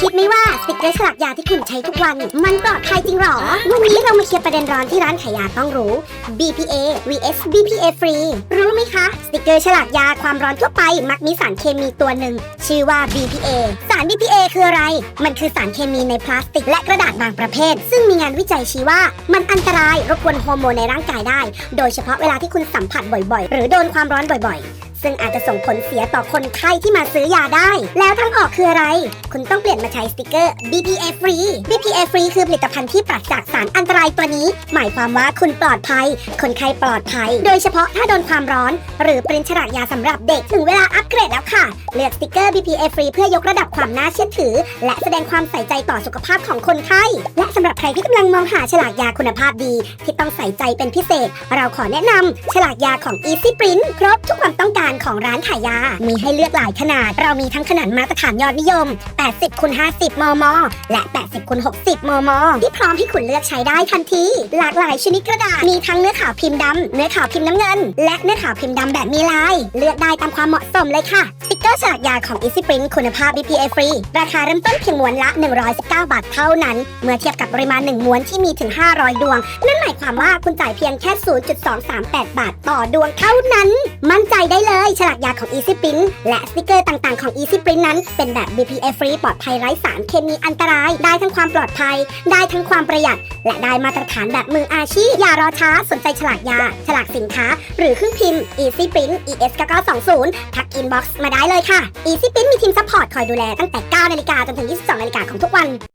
คิดไหมว่าสติกเกอร์ฉลากยาที่คุณใช้ทุกวัน มันปลอดภัยจริงหรอ วันนี้เรามาเคลียร์ประเด็นร้อนที่ร้านขายยาต้องรู้ BPA vs BPA free รู้ไหมคะ สติกเกอร์ฉลากยาความร้อนทั่วไป มักมีสารเคมีตัวหนึ่ง ชื่อว่า BPA สาร BPA คืออะไร มันคือสารเคมีในพลาสติก และกระดาษบางประเภท ซึ่งมีงานวิจัยชี้ว่า มันอันตรายรบกวนฮอร์โมนในร่างกายได้ โดยเฉพาะเวลาที่คุณสัมผัสบ่อยๆ หรือโดนความร้อนบ่อยๆ ซึ่งอาจจะส่งผลเสียต่อคนไข้ที่มาซื้อยาได้ แล้วทางออกคืออะไร คุณต้องเปลี่ยนมาใช้สติกเกอร์ BPA free BPA free คือผลิตภัณฑ์ที่ปราศจากสารอันตรายตัวนี้ หมายความว่าคุณปลอดภัย คนไข้ปลอดภัย โดยเฉพาะถ้าโดนความร้อน หรือปริ้นฉลากยาสำหรับเด็กถึงเวลาอัปเกรดแล้วค่ะ เลือกสติกเกอร์ BPA free เพื่อยกระดับความน่าเชื่อถือ และแสดงความใส่ใจต่อสุขภาพของคนไข้และสำหรับใครที่กำลังมองหาฉลากยาคุณภาพดี ที่ต้องใส่ใจเป็นพิเศษ เราขอแนะนำฉลากยาของ Easy Print ครบทุกความต้องการของร้านขายยา มีให้เลือกหลายขนาด เรามีทั้งขนาดมาตรฐานยอดนิยม 80คูณ50 มม และ 80คูณ60 มม ที่พร้อมให้คุณเลือกใช้ได้ทันที หลากหลายชนิดกระดาษ มีทั้งเนื้อขาวพิมพ์ดำ เนื้อขาวพิมพ์น้ำเงิน และเนื้อขาวพิมพ์ดำแบบมีลาย เลือกได้ตามความเหมาะสมเลยค่ะ สติกเกอร์ฉลากยาของ Easy Print คุณภาพ BPA free ราคาเริ่มต้นเพียงม้วนละ 119 บาทเท่านั้น เมื่อเทียบกับปริมาณ1ม้วนที่มีถึง 500 ดวง นั่นหมายความว่าคุณจ่ายเพียงแค่ 0.238 บาทต่อดวงเท่านั้น มั่นใจได้เลยฉลากยาของ Easy Print และสติกเกอร์ต่างๆของ Easy Print นั้น เป็นแบบ BPA free ปลอดภัยไร้สารเคมีอันตราย ได้ทั้งความปลอดภัย ได้ทั้งความประหยัด และได้มาตรฐานแบบมืออาชีพ อย่ารอช้าสนใจฉลากยา ฉลากสินค้า หรือเครื่องพิมพ์ Easy Print ES 9920ทักอินบ็อกซ์มาได้เลยค่ะ Easy Print มีทีมซัพพอร์ตคอยดูแลตั้งแต่ 9 นาฬิกาจนถึง 22 นาฬิกาของทุกวัน